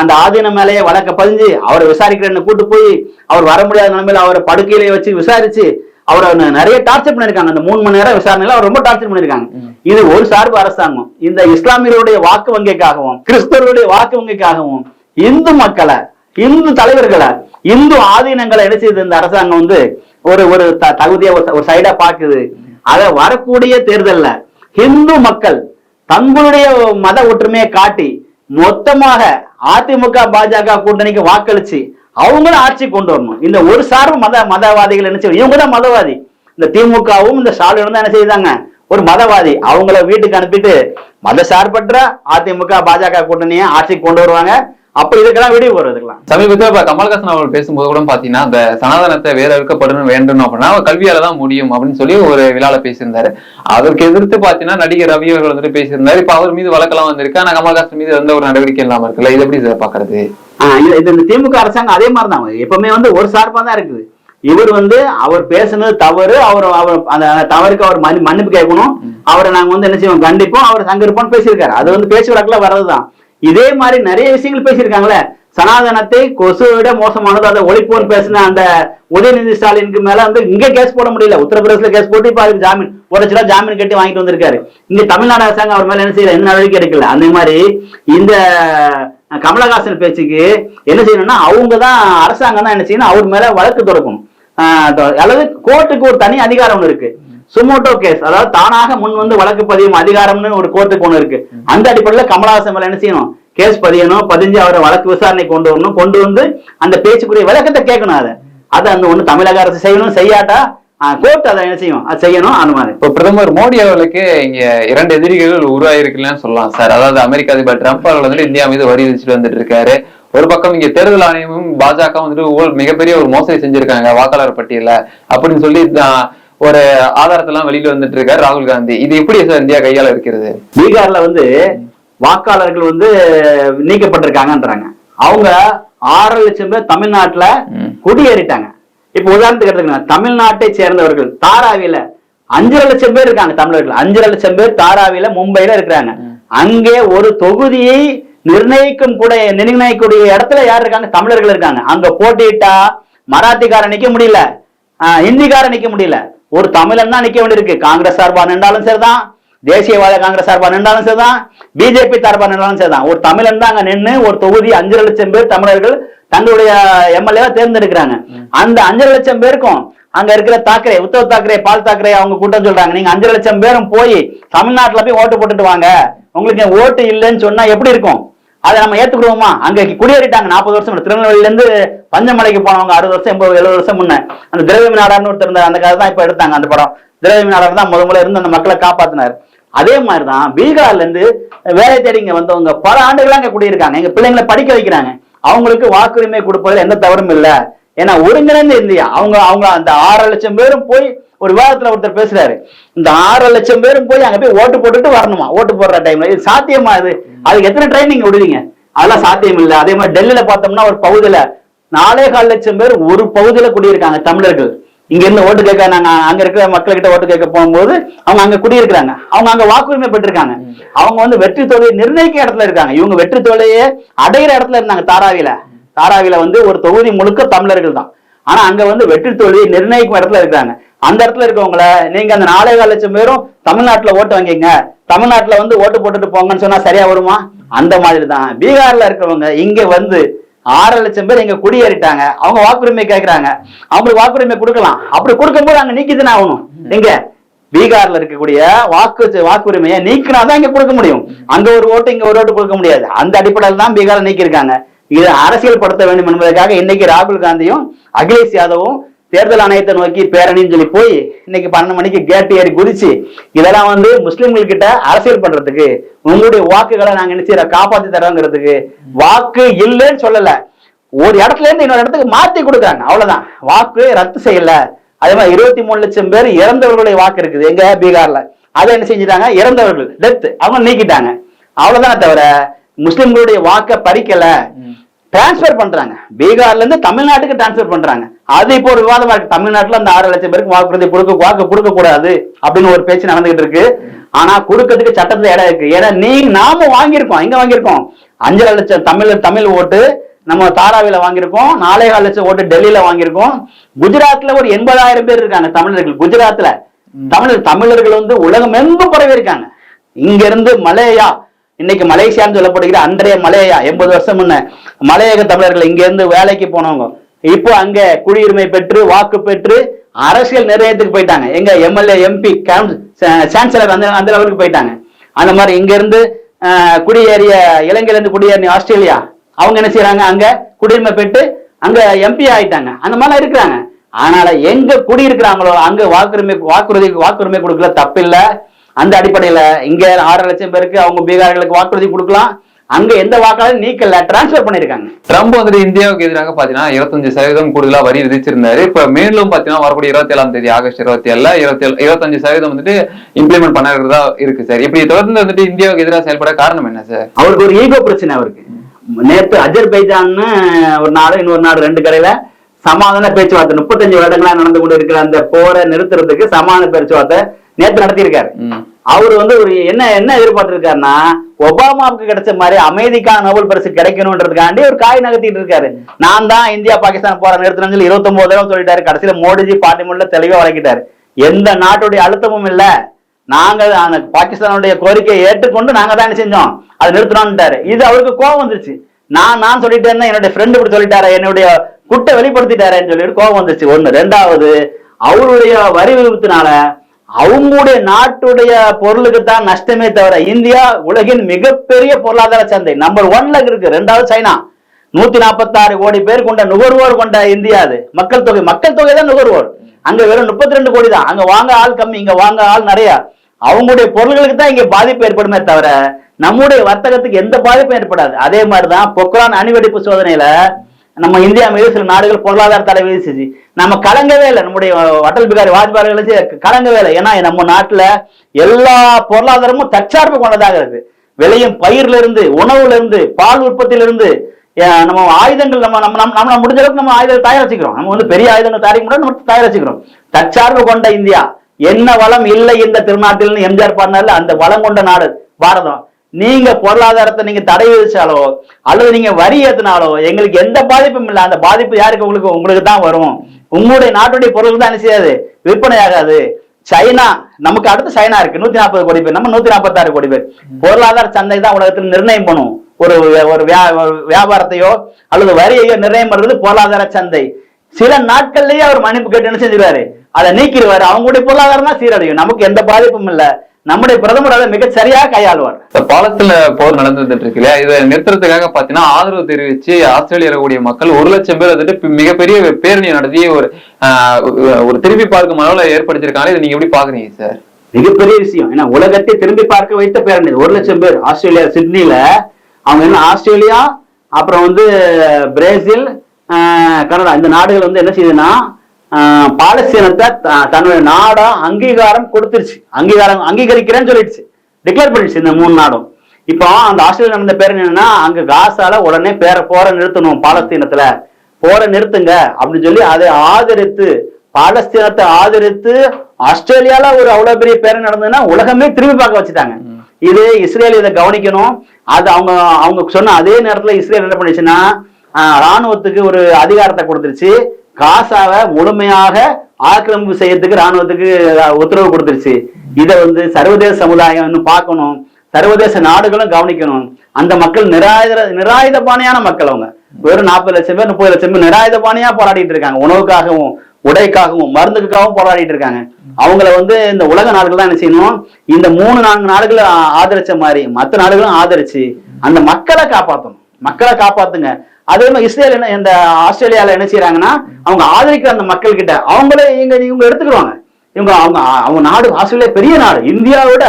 அந்த ஆதீனம் மேலேயே வழக்க பதிஞ்சு. அவரை விசாரிக்கிறேன்னு கூட்டு போய் அவர் வர முடியாத நிலைமையில அவரை படுக்கையிலே வச்சு விசாரிச்சு அவரை நிறைய டார்ச்சர் பண்ணிருக்காங்க அந்த மூணு மணி நேரம் விசாரணையில அவர் ரொம்ப டார்ச்சர் பண்ணிருக்காங்க இது ஒரு சார்பு அரசாங்கம். இந்த இஸ்லாமியருடைய வாக்கு வங்கிக்காகவும் கிறிஸ்தவருடைய வாக்கு வங்கிக்காகவும் இந்து மக்களை இந்து தலைவர்களை இந்து ஆதீனங்களை என்ன செய்யுது இந்த அரசாங்கம் வந்து ஒரு ஒரு த- தகுதியா ஒரு சைடா பாக்குது அத வரக்கூடிய தேர்தல்ல ஹிந்து மக்கள் தங்களுடைய மத ஒற்றுமையை காட்டி மொத்தமாக அதிமுக பாஜக கூட்டணிக்கு வாக்களிச்சு அவங்களும் ஆட்சி கொண்டு வரணும். இந்த ஒரு சார்பு மத மதவாதிகள் என்ன செய்யும் இவங்க தான் மதவாதி. இந்த திமுகவும் இந்த ஸ்டாலினும் தான் என்ன செய்தாங்க? ஒரு மதவாதி. அவங்கள வீட்டுக்கு அனுப்பிட்டு மத சார்பற்ற அதிமுக பாஜக கூட்டணியை ஆட்சிக்கு கொண்டு வருவாங்க. அப்ப இதுக்கெல்லாம் வரும் இதுக்கெல்லாம் சமீபத்தில் இப்ப கமல்ஹாசன் அவர்கள் பேசும்போது கூட பாத்தீங்கன்னா அந்த சனாதனத்தை வேற இருக்கப்படணும் வேண்டும் அப்படின்னா அவர் கல்வியால தான் முடியும் அப்படின்னு சொல்லி ஒரு விழால பேசியிருந்தாரு. அதற்கு எதிர்த்து பாத்தீங்கன்னா நடிகர் ரவி அவர்கள் வந்துட்டு பேசியிருந்தாரு. இப்ப அவர் மீது வழக்கெல்லாம் வந்திருக்கு? ஆனா கமல்ஹாசன் மீது எந்த ஒரு நடவடிக்கை இல்லாம இருக்குல்ல? இது எப்படி சார் பாக்குறது? ஆஹ் இது இந்த திமுக அரசாங்கம் அதே மாதிரி தான் எப்பவுமே வந்து ஒரு சார்பா தான் இருக்குது. இவர் வந்து அவர் பேசுனது தவறு அவர் அவர் அந்த தவறுக்கு அவர் மன்னி- மன்னிப்பு கேட்கணும். அவரை நாங்க வந்து என்ன செய்வோம்? கண்டிப்போம். அவர் சங்க இருப்போம் பேசியிருக்காரு. அது வந்து பேச்சு வழக்குல வர்றதுதான். இதே மாதிரி நிறைய விஷயங்கள் பேசியிருக்காங்களே. சனாதனத்தை கொசு விட மோசமானது. அதை ஒழிப்போன்னு பேசின அந்த உதயநிதி ஸ்டாலினுக்கு மேல வந்து இங்க கேஸ் போட முடியல. உத்தரப்பிரதேசல கேஸ் போட்டு இப்ப அதுக்கு ஜாமீன் ஒரு லட்ச ரூபாய் ஜாமீன் கட்டி வாங்கிட்டு வந்திருக்காரு. இங்க தமிழ்நாடு அரசாங்கம் அவர் மேல என்ன செய்யல? என்ன நடவடிக்கை எடுக்கல. அந்த மாதிரி இந்த கமலஹாசன் பேச்சுக்கு என்ன செய்யணும்னா அவங்க தான் அரசாங்கம் தான் என்ன செய்யணும்? அவர் மேல வழக்கு தொடக்கணும். அல்லது கோர்ட்டுக்கு ஒரு தனி அதிகாரம் இருக்கு. சுமோட்டோ கேஸ் அதாவது தானாக முன் வந்து வழக்கு பதியும் அதிகாரம்னு ஒரு கோர்ட்டுக்கு ஒண்ணு இருக்கு. அந்த அடிப்படையில் கமலஹாசன் மேல என்ன செய்யணும்? கேஸ் பதியணும் பதிஞ்சு அவரை வழக்கு விசாரணை கொண்டு வரணும் கொண்டு வந்து அந்த பேச்சுக்குரிய விளக்கத்தை கேட்கணும் அதை. அதை அந்த ஒண்ணு தமிழக அரசு செய்யணும் செய்யாட்டா? கோர்ட் அதை என்ன செய்யும்? அது செய்யணும் அந்த மாதிரி இப்போ பிரதமர் மோடி அவர்களுக்கு இங்க இரண்டு எதிரிகள் உருவாயிருக்குன்னு சொல்லலாம் சார். அதாவது அமெரிக்க அதிபர் ட்ரம்ப் அவர்கள் வந்துட்டு இந்தியா மீது வரி விதிச்சுட்டு வந்துட்டு இருக்காரு. ஒரு பக்கம் இங்க தேர்தல் ஆணையமும் பாஜக வந்துட்டு மிகப்பெரிய ஒரு மோசடி செஞ்சிருக்காங்க வாக்காளர் பட்டியல அப்படின்னு சொல்லி ஒரு ஆதாரத்தெல்லாம் வெளியில வந்துட்டு இருக்காரு ராகுல் காந்தி. இது எப்படி சார் இந்தியா கையால இருக்கிறது? பீகார்ல வந்து வாக்காளர்கள் வந்து நீக்கப்பட்டிருக்காங்கன்றாங்க. அவங்க ஆறு லட்சம் பேர் தமிழ்நாட்டுல. குடியேறிட்டாங்க. இப்ப உதாரணத்துக்கு எடுத்துக்கங்க. தமிழ்நாட்டை சேர்ந்தவர்கள் தாராவில அஞ்சரை லட்சம் பேர் இருக்காங்க தமிழர்கள். அஞ்சரை லட்சம் பேர் தாராவில மும்பையில இருக்கிறாங்க. அங்கே ஒரு தொகுதியை நிர்ணயிக்கும் கூட நிர்ணயிக்கக்கூடிய இடத்துல யார் இருக்காங்க? தமிழர்கள் இருக்காங்க. அங்க போட்டியிட்டா மராத்திக்காரன் நிக்க முடியல. ஆஹ் ஹிந்திக்காரன் நிக்க முடியல. ஒரு தமிழன் தான் நிக்க வேண்டியிருக்கு. காங்கிரஸ் சார்பா நின்றாலும் சரிதான். தேசியவாத காங்கிரஸ் சார்பா நின்றாலும் சரிதான். பிஜேபி சார்பா நின்றாலும் சரிதான். ஒரு தமிழன் தான் அங்க நின்று ஒரு தொகுதி அஞ்சரை லட்சம் பேர் தமிழர்கள் தங்களுடைய எம்எல்ஏ தேர்ந்தெடுக்கிறாங்க. அந்த அஞ்சரை லட்சம் பேருக்கும் அங்க இருக்கிற தாக்கரே உத்தவ் தாக்கரே பால் தாக்கரே அவங்க கூட்டம் சொல்றாங்க. நீங்க அஞ்சரை லட்சம் பேரும் போய் தமிழ்நாட்டுல போய் ஓட்டு போட்டுட்டு வாங்க. உங்களுக்கு ஓட்டு இல்லைன்னு சொன்னா எப்படி இருக்கும்? அதை நம்ம ஏத்துக்கிடுவோமா? அங்க குடியேறிட்டாங்க. நாற்பது வருஷம் திருநெல்வேலியில இருந்து பஞ்சமலைக்கு போனவங்க அறுபது வருஷம் எண்பது எழுபது வருஷம் முன்ன. அந்த திரவிய நாடார்னு ஒருத்தர் இருந்தார். அந்த கதை தான் இப்ப எடுத்தாங்க அந்த படம். திரவிய நாடார் தான் முத முதல்ல இருந்து அந்த மக்களை காப்பாத்தினார். அதே மாதிரிதான் பீகார்ல இருந்து வேலை தேடி இங்க வந்தவங்க பல ஆண்டுகளா அங்க குடியிருக்காங்க. எங்க பிள்ளைங்களை படிக்க வைக்கிறாங்க. அவங்களுக்கு வாக்குரிமை கொடுப்பதில் எந்த தவறும் இல்லை. ஏன்னா ஒருங்கிணைந்த இந்தியா. அவங்க அவங்க அந்த ஆறு லட்சம் பேரும் போய் ஒரு விவாதத்துல ஒருத்தர் பேசுறாரு. இந்த ஆறு லட்சம் பேரும் போய் அங்க போய் ஓட்டு போட்டுட்டு வரணுமா? ஓட்டு போடுற டைம்ல இது சாத்தியமா இது? அதுக்கு எத்தனை ட்ரெயின் நீங்க விடுவீங்க? அதெல்லாம் சாத்தியம் இல்லை. அதே மாதிரி டெல்லியில பார்த்தோம்னா ஒரு பகுதியில நாலே கால் லட்சம் பேர் ஒரு பகுதியில குடியிருக்காங்க தமிழர்கள். இங்க இருந்து ஓட்டு கேட்க நாங்க அங்க இருக்கிற மக்கள்கிட்ட ஓட்டு கேட்க போகும்போது அவங்க அங்க குடியிருக்கிறாங்க. அவங்க அங்க வாக்குரிமை பெற்றிருக்காங்க. அவங்க வந்து வெற்றி தொகையை நிர்ணயிக்க இடத்துல இருக்காங்க. இவங்க வெற்றி தொகையை அடையிற இடத்துல இருந்தாங்க தாராவில. தாராவில வந்து ஒரு தொகுதி முழுக்க தமிழர்கள் தான். ஆனா அங்க வந்து வெற்றி தொழிலை நிர்ணயிக்கும் இடத்துல இருக்காங்க அந்த இடத்துல இருக்கவங்கள நீங்க அந்த நாலே கால் லட்சம் பேரும் தமிழ்நாட்டுல ஓட்டு வாங்கிங்க தமிழ்நாட்டுல வந்து ஓட்டு போட்டுட்டு போங்கன்னு சொன்னா சரியா வருமா? அந்த மாதிரி தான் பீகார்ல இருக்கிறவங்க இங்க வந்து ஆறரை லட்சம் பேர் இங்க குடியேறிட்டாங்க. அவங்க வாக்குரிமை கேட்கறாங்க அவங்களுக்கு வாக்குரிமை கொடுக்கலாம். அப்படி கொடுக்கும்போது அங்க நீக்கிதுன்னு ஆகணும். எங்க? பீகார்ல இருக்கக்கூடிய வாக்கு வாக்குரிமையை நீக்கினாதான் இங்க கொடுக்க முடியும். அங்க ஒரு ஓட்டு இங்க ஒரு ஓட்டு கொடுக்க முடியாது. அந்த அடிப்படையில் தான் பீகார்ல நீக்கியிருக்காங்க. இதை அரசியல் படுத்த வேண்டும் என்பதற்காக இன்னைக்கு ராகுல் காந்தியும் அகிலேஷ் யாதவும் தேர்தல் ஆணையத்தை நோக்கி பேரணின்னு சொல்லி போய் இன்னைக்கு பன்னெண்டு மணிக்கு கேட்டு ஏறி குதிச்சு இதெல்லாம் வந்து முஸ்லிம்கள் கிட்ட அரசியல் பண்றதுக்கு உங்களுடைய வாக்குகளை நாங்க என்ன செய்யறோம் காப்பாத்தி தரோங்கிறதுக்கு வாக்கு இல்லைன்னு சொல்லல. ஒரு இடத்துல இருந்து இன்னொரு இடத்துக்கு மாத்தி கொடுக்குறாங்க. அவ்வளவுதான். வாக்கு ரத்து செய்யல. அதே மாதிரி இருபத்தி மூணு லட்சம் பேர் இறந்தவர்களுடைய வாக்கு இருக்குது. எங்க? பீகார்ல. அதை என்ன செஞ்சுட்டாங்க? இறந்தவர்கள். டெத் அவங்க நீக்கிட்டாங்க. அவ்வளவுதானே தவிர முஸ்லிம்களுடைய வாக்கை பறிக்கல. டிரான்ஸ்ஃபர் பண்றாங்க. பீகார்ல இருந்து தமிழ்நாட்டுக்கு டிரான்ஸ்ஃபர் பண்றாங்க. அது இப்போ ஒரு விவாதமா இருக்கு. தமிழ்நாட்டுல அந்த ஆறு லட்சம் பேருக்கு வாக்குறுதி கொடுக்க வாக்கு கொடுக்க கூடாது அப்படின்னு ஒரு பேச்சு நடந்துகிட்டு இருக்கு. ஆனா கொடுக்கறதுக்கு சட்டத்துல இடம் இருக்கு. ஏன்னா நீ நாம வாங்கியிருக்கோம். எங்க வாங்கியிருக்கோம்? அஞ்சரை லட்சம் தமிழ் தமிழ் ஓட்டு நம்ம தாராவில வாங்கியிருக்கோம். நாலே கால் லட்சம் ஓட்டு டெல்லியில வாங்கியிருக்கோம். குஜராத்ல ஒரு எண்பதாயிரம் பேர் இருக்காங்க தமிழர்கள் குஜராத்ல. தமிழர் தமிழர்கள் வந்து உலகம் எங்கும் பரவி இருக்காங்க இங்க இருந்து மலேயா இன்னைக்கு மலேசியான்னு சொல்லப்படுகிற அன்றைய மலேயா எண்பது வருஷம் முன்ன மலையக தமிழர்கள் இங்க இருந்து வேலைக்கு போனவங்க. இப்போ அங்க குடியுரிமை பெற்று வாக்கு பெற்று அரசியல் நிர்ணயத்துக்கு போயிட்டாங்க. எங்க எம்எல்ஏ எம்பி சான்சலர் அந்த அந்த லெவலுக்கு போயிட்டாங்க. அந்த மாதிரி இங்க இருந்து குடியேறிய இலங்கையில இருந்து குடியேறிய ஆஸ்திரேலியா அவங்க என்ன செய்யறாங்க அங்க குடியுரிமை பெற்று அங்க எம்பி ஆயிட்டாங்க. அந்த மாதிரிலாம் இருக்கிறாங்க. ஆனால எங்க குடியிருக்கிறாங்களோ அங்க வாக்குரிமை வாக்குறுதி வாக்குரிமை கொடுக்கல தப்பில்லை. அந்த அடிப்படையில இங்க ஆறு லட்சம் பேருக்கு அவங்க பீகார்களுக்கு வாக்குறுதி கொடுக்கலாம். அங்க எந்த வாக்காளரும் நீக்கல டிரான்ஸ்ஃபர் பண்ணிருக்காங்க. ட்ரம்ப் வந்துட்டு இந்தியாவுக்கு எதிராக பாத்தீங்கன்னா இருபத்தஞ்சு சதவீதம் கூடுதலா வரி விதிச்சிருந்தாரு. இப்ப மேலும் பாத்தீங்கன்னா வரக்கூடிய இருபத்தி ஏழாம் தேதி ஆகஸ்ட் இருபத்தி ஏழுல இருபத்தி ஏழு இருபத்தஞ்சு சதவீதம் வந்துட்டு இம்ப்ளிமெண்ட் பண்ணறதா இருக்கு சார் இப்படி தொடர்ந்து வந்துட்டு இந்தியாவுக்கு எதிராக செயல்பட காரணம் என்ன சார் அவருக்கு ஒரு ஈகோ பிரச்சனை அவருக்கு. நேத்து அஜர்பைஜான்னு ஒரு நாடு இன்னொரு நாடு ரெண்டு கடையில சமாதான பேச்சுவார்த்தை முப்பத்தஞ்சு வருடங்களா நடந்து கொண்டு இருக்கிற அந்த போரை நிறுத்துறதுக்கு சமாதான பேச்சுவார்த்தை நேத்து நடத்தியிருக்காரு. அவர் வந்து ஒரு என்ன என்ன எதிர்பார்த்திருக்காருன்னா ஒபாமாவுக்கு கிடைச்ச மாதிரி அமைதிக்கான நோபல் பரிசு கிடைக்கணும்ன்றதுக்காண்டி ஒரு காய் நகர்த்திட்டு இருக்காரு. நான் தான் இந்தியா பாகிஸ்தான் போற நிறுத்தணும்னு சொல்லி இருபத்தொன்பது தடவை சொல்லிட்டாரு. கடைசியில மோடிஜி பார்லிமெண்ட்ல தெளிவா வழங்கிட்டாரு எந்த நாட்டுடைய அழுத்தமும் இல்ல. நாங்க அந்த பாகிஸ்தானுடைய கோரிக்கையை ஏற்றுக்கொண்டு நாங்க தான் என்ன செஞ்சோம்? அதை நிறுத்தணும்ட்டாரு இது அவருக்கு கோவம் வந்துருச்சு. நான் நான் சொல்லிட்டேன்னா என்னுடைய ஃப்ரெண்டு இப்படி சொல்லிட்டாரு என்னுடைய குட்டை வெளிப்படுத்திட்டாரேன்னு சொல்லிட்டு கோவம் வந்துருச்சு. ஒண்ணு. ரெண்டாவது அவருடைய வரி விபத்தினால அவங்களுடைய நாட்டுடைய பொருளுக்கு தான் நஷ்டமே தவிர இந்தியா உலகின் மிகப்பெரிய பொருளாதார சந்தை. நம்பர் ஒன்ல இருக்கு ரெண்டாவது சைனா. நூத்தி நாற்பத்தாறு கோடி பேர் கொண்ட நுகர்வோர் கொண்ட இந்தியா அது. மக்கள் தொகை மக்கள் தொகை தான் நுகர்வோர். அங்க வெறும் முப்பத்தி ரெண்டு கோடி தான். அங்க வாங்க ஆள் கம்மி இங்க வாங்க ஆள் நிறைய. அவங்களுடைய பொருள்களுக்கு தான் இங்க பாதிப்பு ஏற்படுமே தவிர நம்முடைய வர்த்தகத்துக்கு எந்த பாதிப்பும் ஏற்படாது. அதே மாதிரிதான் பொக்ரான் அணுவெடிப்பு சோதனையில நம்ம இந்தியா மீது சில நாடுகள் பொருளாதார தடை விதிச்சிச்சு. நம்ம கலங்கவே இல்லை. நம்முடைய அடல் பிகாரி வாஜ்பாய் கலங்கவே இல்லை. ஏன்னா நம்ம நாட்டுல எல்லா பொருளாதாரமும் தற்சார்பு கொண்டதாக இருக்கு. விளையும் பயிர்ல இருந்து உணவுல இருந்து பால் உற்பத்தியிலிருந்து நம்ம ஆயுதங்கள் நம்ம நம்ம நம்ம நம்ம முடிஞ்ச அளவுக்கு நம்ம ஆயுதங்கள் தயார் வச்சுக்கிறோம். நம்ம வந்து பெரிய ஆயுதங்கள் தயாரிக்க முடியாது நம்ம தயார் வச்சுக்கிறோம். தற்சார்பு கொண்ட இந்தியா. என்ன வளம் இல்லை இந்த திருநாட்டில் எம்ஜிஆர் பண்ணால அந்த வளம் கொண்ட நாடு பாரதம். நீங்க பொருளாதாரத்தை நீங்க தடை விதிச்சாலோ அல்லது நீங்க வரி ஏத்தினாலோ எங்களுக்கு எந்த பாதிப்பும் இல்லை. அந்த பாதிப்பு யாருக்கு? உங்களுக்கு உங்களுக்கு தான் வரும். உங்களுடைய நாட்டுடைய பொருள் தான் என்ன செய்யாது? விற்பனை ஆகாது. சைனா நமக்கு அடுத்து சைனா இருக்கு. நூத்தி நாற்பது கோடி பேர். நம்ம நூத்தி நாற்பத்தாறு கோடி பேர். பொருளாதார சந்தை தான் உலகத்தில் நிர்ணயம் பண்ணும். ஒரு ஒரு வியா- வியாபாரத்தையோ அல்லது வரியையோ நிர்ணயம் பண்றது பொருளாதார சந்தை. சில நாட்கள்லயே அவர் மன்னிப்பு கேட்டு என்ன செஞ்சிருவாரு? அதை நீக்கிடுவாரு. அவங்களுடைய பொருளாதாரம் தான் சீரடையும். நமக்கு எந்த பாதிப்பும் இல்லை. நம்முடைய பிரதமர் அதை மிக சரியாக கையாளுவார். இந்த பாலத்துல போர் நடந்து வந்துட்டு இருக்கு இல்லையா? இதை நிறுத்துறதுக்காக பாத்தீங்கன்னா ஆதரவு தெரிவிச்சு ஆஸ்திரேலியா இருக்கக்கூடிய மக்கள் ஒரு லட்சம் பேர் வந்துட்டு மிகப்பெரிய பேரணி நடத்தி ஒரு ஒரு திருப்பி பார்க்கும் அளவுல ஏற்படுத்திருக்காங்க இதை நீங்க எப்படி பாக்குறீங்க சார் மிகப்பெரிய விஷயம். ஏன்னா உலகத்தை திரும்பி பார்க்க வைத்த பேரணி. ஒரு லட்சம் பேர். ஆஸ்திரேலியா சிட்னில அவங்க என்ன ஆஸ்திரேலியா அப்புறம் வந்து பிரேசில் கனடா. இந்த நாடுகள் வந்து என்ன செய்யுதுன்னா பாலஸ்தீனத்தை தன்னுடைய நாடா அங்கீகாரம் கொடுத்துருச்சு. அங்கீகாரம் அங்கீகரிக்கிறேன்னு சொல்லிடுச்சு. டிக்ளேர் பண்ணிடுச்சு இந்த மூணு நாடும். இப்போ அந்த ஆஸ்திரேலியா நடந்த பேர் என்னன்னா அங்க காசால உடனே பேர போற நிறுத்தணும் பாலஸ்தீனத்துல. போற நிறுத்துங்க அப்படின்னு சொல்லி அதை ஆதரித்து பாலஸ்தீனத்தை ஆதரித்து ஆஸ்திரேலியால ஒரு அவ்வளவு பெரிய பேர் நடந்ததுன்னா உலகமே திரும்பி பார்க்க வச்சுட்டாங்க. இது இஸ்ரேல் இதை கவனிக்கணும். அது அவங்க அவங்க சொன்ன அதே நேரத்துல இஸ்ரேல் என்ன பண்ணுச்சுன்னா ராணுவத்துக்கு ஒரு அதிகாரத்தை கொடுத்துருச்சு. காசாவை முழுமையாக ஆக்கிரமிப்பு செய்யறதுக்கு ராணுவத்துக்கு உத்தரவு கொடுத்துருச்சு. இதை வந்து சர்வதேச சமுதாயம் பார்க்கணும். சர்வதேச நாடுகளும் கவனிக்கணும். அந்த மக்கள் நிராயுத நிராயுதபாணியான மக்கள் அவங்க. வெறும் நாற்பது லட்சம் பேர் முப்பது லட்சம் பேர் நிராயுதபாணியா போராடிட்டு இருக்காங்க. உணவுக்காகவும் உடைக்காகவும் மருந்துக்காகவும் போராடிட்டு இருக்காங்க. அவங்கள வந்து இந்த உலக நாடுகள் தான் என்ன செய்யணும்? இந்த மூணு நான்கு நாடுகளை ஆதரிச்ச மாதிரி மற்ற நாடுகளும் ஆதரிச்சு அந்த மக்களை காப்பாற்றணும் மக்களை காப்பாத்துங்க. அதே மாதிரி இஸ்ரேல் என்ன இந்த ஆஸ்திரேலியாவில் என்ன செய்யறாங்கன்னா அவங்க ஆதரிக்கிற அந்த மக்கள் கிட்ட அவங்களே இவங்க இவங்க எடுத்துக்கிறாங்க இவங்க அவங்க அவங்க நாடு ஆஸ்திரேலியா பெரிய நாடு. இந்தியாவோட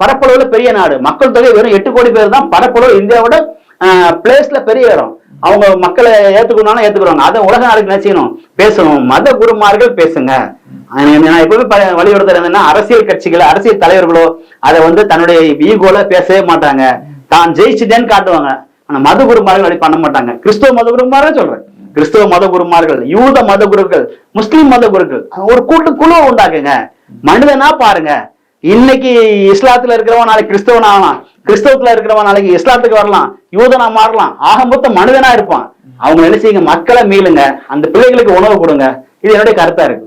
பரப்பளவுல பெரிய நாடு. மக்கள் தொகை வெறும் எட்டு கோடி பேர் தான் பரப்பளவு இந்தியாவோட பிளேஸ்ல பெரிய இடம். அவங்க மக்களை ஏத்துக்கணும்னாலும் ஏத்துக்கிறாங்க அதை உலக நாடுக்கு என்ன செய்யணும்? பேசணும். மத குருமார்கள் பேசுங்க. நான் எப்பவுமே ப- வலியுறுத்துறது என்னன்னா அரசியல் கட்சிகள் அரசியல் தலைவர்களோ அதை வந்து தன்னுடைய ஈகோல பேசவே மாட்டாங்க. தான் ஜெயிச்சுட்டேன்னு காட்டுவாங்க. ஆனா மத குருமார்கள் அப்படி பண்ண மாட்டாங்க. கிறிஸ்துவ மத குருமாரா சொல்றேன். கிறிஸ்துவ மத குருமார்கள் யூத மத குருக்கள் முஸ்லிம் மத குருக்கள் ஒரு கூட்டு குழு உண்டாக்குங்க. மனிதனா பாருங்க. இன்னைக்கு இஸ்லாத்துல இருக்கிறவன் நாளைக்கு கிறிஸ்தவன் ஆகலாம் கிறிஸ்தவத்துல இருக்கிறவன் நாளைக்கு இஸ்லாத்துக்கு வரலாம். யூதனா மாறலாம். ஆக மொத்தம் மனிதனா இருப்பான். அவங்க நினைச்சீங்க மக்களை மீளுங்க. அந்த பிள்ளைகளுக்கு உணவு கொடுங்க. இது என்னுடைய கருத்தா இருக்கு.